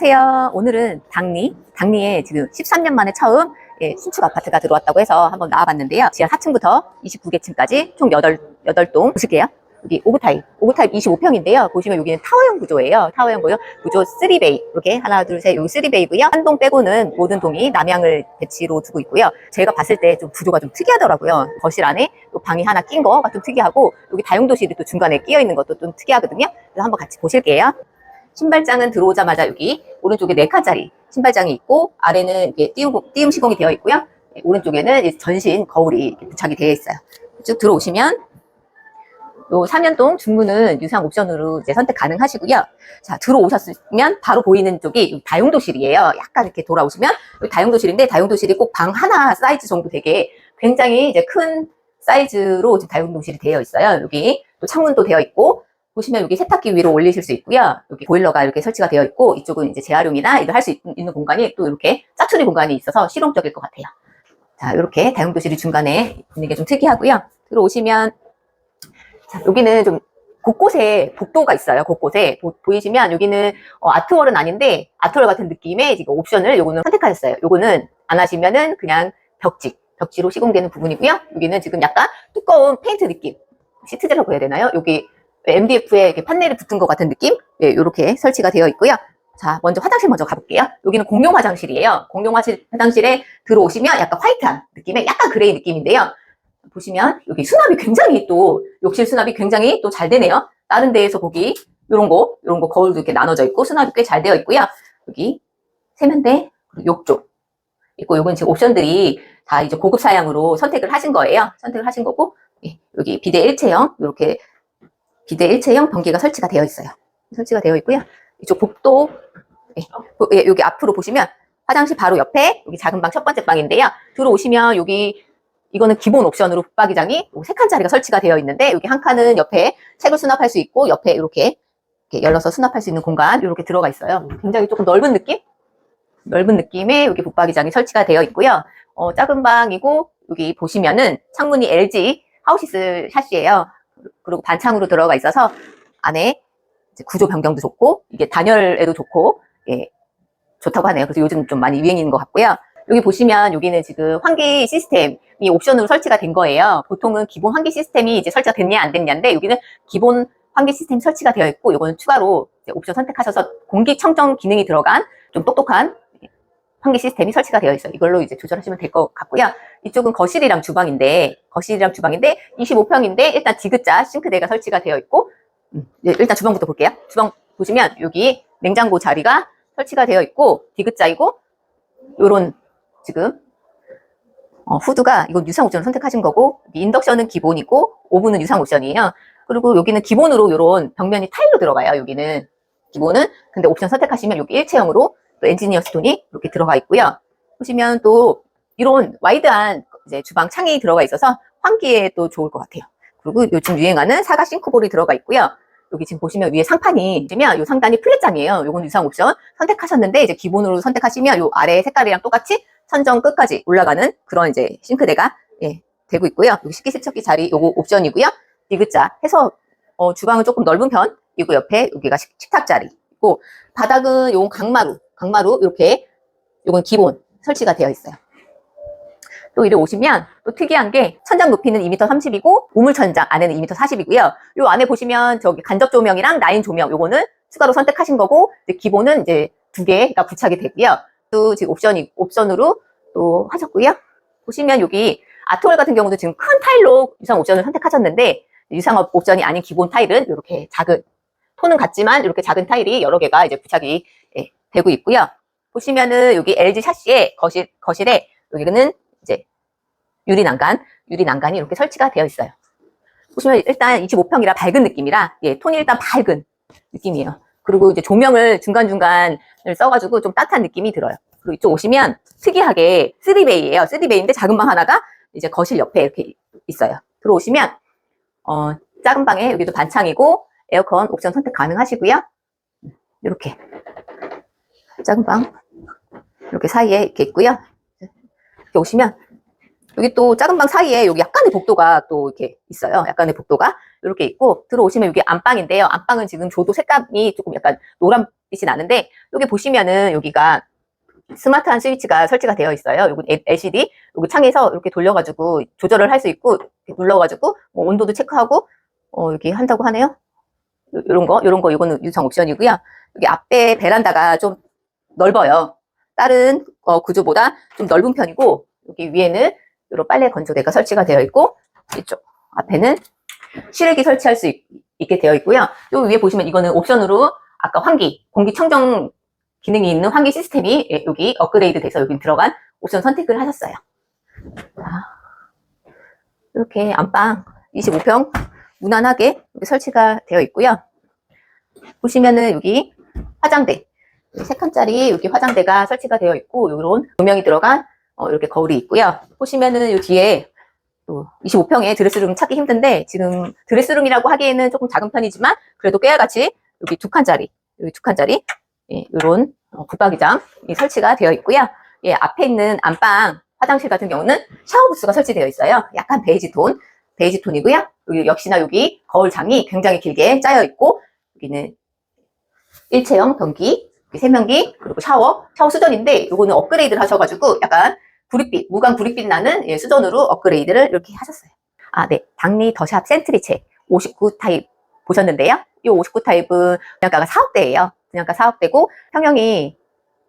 안녕하세요. 오늘은 당리, 당리에 지금 13년 만에 처음 예, 신축 아파트가 들어왔다고 해서 한번 나와봤는데요. 지하 4층부터 29개층까지 총 8, 8동 보실게요. 여기 오브타입, 오브타입 25평인데요. 보시면 여기는 타워형 구조예요. 타워형 구조, 구조 3베이. 이렇게 하나, 둘, 셋, 여기 3베이고요. 한 동 빼고는 모든 동이 남향을 배치로 두고 있고요. 제가 봤을 때 좀 구조가 좀 특이하더라고요. 거실 안에 또 방이 하나 낀 거가 좀 특이하고 여기 다용도실이 또 중간에 끼어 있는 것도 좀 특이하거든요. 그래서 한번 같이 보실게요. 신발장은 들어오자마자 여기 오른쪽에 4칸짜리 신발장이 있고 아래는 이렇게 띄움, 띄움 시공이 되어 있고요. 네, 오른쪽에는 전신 거울이 부착이 되어 있어요. 쭉 들어오시면 요 3년동 중문은 유상 옵션으로 이제 선택 가능하시고요. 자, 들어오셨으면 바로 보이는 쪽이 다용도실이에요. 약간 이렇게 돌아오시면 다용도실인데 다용도실이 꼭 방 하나 사이즈 정도 되게 굉장히 이제 큰 사이즈로 지금 다용도실이 되어 있어요. 여기 또 창문도 되어 있고 보시면 여기 세탁기 위로 올리실 수 있고요. 여기 보일러가 이렇게 설치가 되어 있고 이쪽은 이제 재활용이나 이걸 할수 있는 공간이 또 이렇게 짜투리 공간이 있어서 실용적일 것 같아요. 자, 이렇게 다용도실이 중간에 있는 게 좀 특이하고요. 들어오시면 자, 여기는 좀 곳곳에 복도가 있어요. 곳곳에 보, 이시면 여기는 어, 아트월은 아닌데 아트월 같은 느낌의 지금 옵션을 요거는 선택하셨어요. 요거는 안 하시면은 그냥 벽지, 벽지로 시공되는 부분이고요. 여기는 지금 약간 두꺼운 페인트 느낌, 시트제라고 해야 되나요? 여기 MDF에 이렇게 판넬이 붙은 것 같은 느낌? 예, 이렇게 설치가 되어 있고요. 자, 먼저 화장실 먼저 가볼게요. 여기는 공용 화장실이에요. 공용 화실- 화장실에 들어오시면 약간 화이트한 느낌의 약간 그레이 느낌인데요. 보시면 여기 수납이 굉장히 또 욕실 수납이 굉장히 또 잘 되네요. 다른 데에서 보기 이런 거, 이런 거 거울도 이렇게 나눠져 있고 수납이 꽤 잘 되어 있고요. 여기 세면대, 그리고 욕조 있고 요건 지금 옵션들이 다 이제 고급 사양으로 선택을 하신 거예요. 선택을 하신 거고 예, 여기 비대 일체형 이렇게 비대 일체형 변기가 설치가 되어 있어요. 설치가 되어 있고요. 이쪽 복도 예, 보- 예, 여기 앞으로 보시면 화장실 바로 옆에 여기 작은 방 첫 번째 방인데요. 들어오시면 여기 이거는 기본 옵션으로 붙박이장이 세 칸짜리가 설치가 되어 있는데 여기 한 칸은 옆에 책을 수납할 수 있고 옆에 이렇게, 이렇게 열려서 수납할 수 있는 공간 이렇게 들어가 있어요. 굉장히 조금 넓은 느낌? 넓은 느낌의 여기 붙박이장이 설치가 되어 있고요. 어, 작은 방이고 여기 보시면은 창문이 LG 하우시스 샷이에요. 그리고 반창으로 들어가 있어서 안에 구조 변경도 좋고 이게 단열에도 좋고 예, 좋다고 하네요. 그래서 요즘 좀 많이 유행인 것 같고요. 여기 보시면 여기는 지금 환기 시스템이 옵션으로 설치가 된 거예요. 보통은 기본 환기 시스템이 이제 설치가 됐냐 안 됐냐인데 여기는 기본 환기 시스템 설치가 되어 있고 이거는 추가로 옵션 선택하셔서 공기청정 기능이 들어간 좀 똑똑한 환기 시스템이 설치가 되어 있어요. 이걸로 이제 조절하시면 될 것 같고요. 이쪽은 거실이랑 주방인데 거실이랑 주방인데 25평인데 일단 디귿자 싱크대가 설치가 되어 있고 음, 예, 일단 주방부터 볼게요. 주방 보시면 여기 냉장고 자리가 설치가 되어 있고 디귿자이고 요런 지금 어, 후드가 이건 유상 옵션을 선택하신 거고 인덕션은 기본이고 오븐은 유상 옵션이에요. 그리고 여기는 기본으로 요런 벽면이 타일로 들어가요. 여기는 기본은 근데 옵션 선택하시면 여기 일체형으로 또 엔지니어 스톤이 이렇게 들어가 있고요. 보시면 또 이런 와이드한 이제 주방 창이 들어가 있어서 환기에 또 좋을 것 같아요. 그리고 요즘 유행하는 사각 싱크볼이 들어가 있고요. 여기 지금 보시면 위에 상판이 있으면 요 상단이 플랫장이에요. 요건 유상 옵션 선택하셨는데 이제 기본으로 선택하시면 요 아래 색깔이랑 똑같이 천정 끝까지 올라가는 그런 이제 싱크대가 예, 되고 있고요. 여기 식기세척기 자리 요거 옵션이고요. 디귿자 해서 어, 주방은 조금 넓은 편이고 옆에 여기가 식, 식탁 자리 있고 바닥은 요건 강마루 강마루 이렇게 요건 기본 설치가 되어 있어요. 또 이리 오시면 또 특이한 게 천장 높이는 2m 30이고 우물 천장 안에는 2m 40이고요. 요 안에 보시면 저기 간접 조명이랑 라인 조명 요거는 추가로 선택하신 거고 이제 기본은 이제 두 개가 부착이 되고요. 또 지금 옵션이 옵션으로 또 하셨고요. 보시면 여기 아트월 같은 경우도 지금 큰 타일로 유상 옵션을 선택하셨는데 유상 옵션이 아닌 기본 타일은 이렇게 작은 톤은 같지만 이렇게 작은 타일이 여러 개가 이제 부착이 예, 되고 있고요. 보시면은 여기 LG 샤시의 거실 거실에 여기는 이제 유리 난간 유리 난간이 이렇게 설치가 되어 있어요. 보시면 일단 25평이라 밝은 느낌이라 예, 톤이 일단 밝은 느낌이에요. 그리고 이제 조명을 중간중간을 써가지고 좀 따뜻한 느낌이 들어요. 그리고 이쪽 오시면 특이하게 3베이예요. 3베이인데 작은 방 하나가 이제 거실 옆에 이렇게 있어요. 들어오시면 어, 작은 방에 여기도 반창이고 에어컨 옵션 선택 가능하시고요. 이렇게 작은 방 이렇게 사이에 이렇게 있고요. 이렇게 오시면 여기 또 작은 방 사이에 여기 약간의 복도가 또 이렇게 있어요. 약간의 복도가 이렇게 있고 들어오시면 여기 안방인데요. 안방은 지금 조도 색감이 조금 약간 노란 빛이 나는데 여기 보시면은 여기가 스마트한 스위치가 설치가 되어 있어요. 여기 LCD 여기 창에서 이렇게 돌려가지고 조절을 할 수 있고 이렇게 눌러가지고 뭐 온도도 체크하고 어, 여기 한다고 하네요. 요- 요런 거, 요런 거, 이거는 유상 옵션이고요. 여기 앞에 베란다가 좀 넓어요. 다른 어, 구조보다 좀 넓은 편이고 여기 위에는 이런 빨래 건조대가 설치가 되어 있고 이쪽 앞에는 실외기 설치할 수 있, 게 되어 있고요. 요 위에 보시면 이거는 옵션으로 아까 환기, 공기청정 기능이 있는 환기 시스템이 예, 여기 업그레이드 돼서 여기 들어간 옵션 선택을 하셨어요. 자, 이렇게 안방 25평 무난하게 여기 설치가 되어 있고요. 보시면은 여기 화장대 세 칸짜리 여기 화장대가 설치가 되어 있고 이런 조명이 들어간 어, 이렇게 거울이 있고요. 보시면은 이 뒤에 또 25평에 드레스룸 찾기 힘든데 지금 드레스룸이라고 하기에는 조금 작은 편이지만 그래도 깨알같이 여기 두 칸짜리 여기 두 칸짜리 예, 이런 어, 붙박이장이 설치가 되어 있고요. 예, 앞에 있는 안방 화장실 같은 경우는 샤워 부스가 설치되어 있어요. 약간 베이지 톤, 베이지 톤이고요. 여기 역시나 여기 거울장이 굉장히 길게 짜여 있고 여기는 일체형 변기, 세면기, 그리고 샤워, 샤워 수전인데 이거는 업그레이드를 하셔가지고 약간 구릿빛, 무광 구릿빛 나는 예, 수전으로 업그레이드를 이렇게 하셨어요. 아, 네. 당리 더샵 센트리체 59 타입 보셨는데요. 이 59 타입은 분양가가 4억대예요. 분양가 4억대고 평형이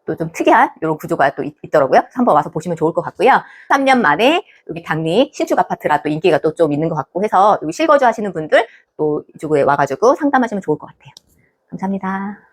또 좀 특이한 이런 구조가 또 있, 더라고요 한번 와서 보시면 좋을 것 같고요. 3년 만에 여기 당리 신축 아파트라 또 인기가 또 좀 있는 것 같고 해서 여기 실거주 하시는 분들 또 이쪽에 와가지고 상담하시면 좋을 것 같아요. 감사합니다.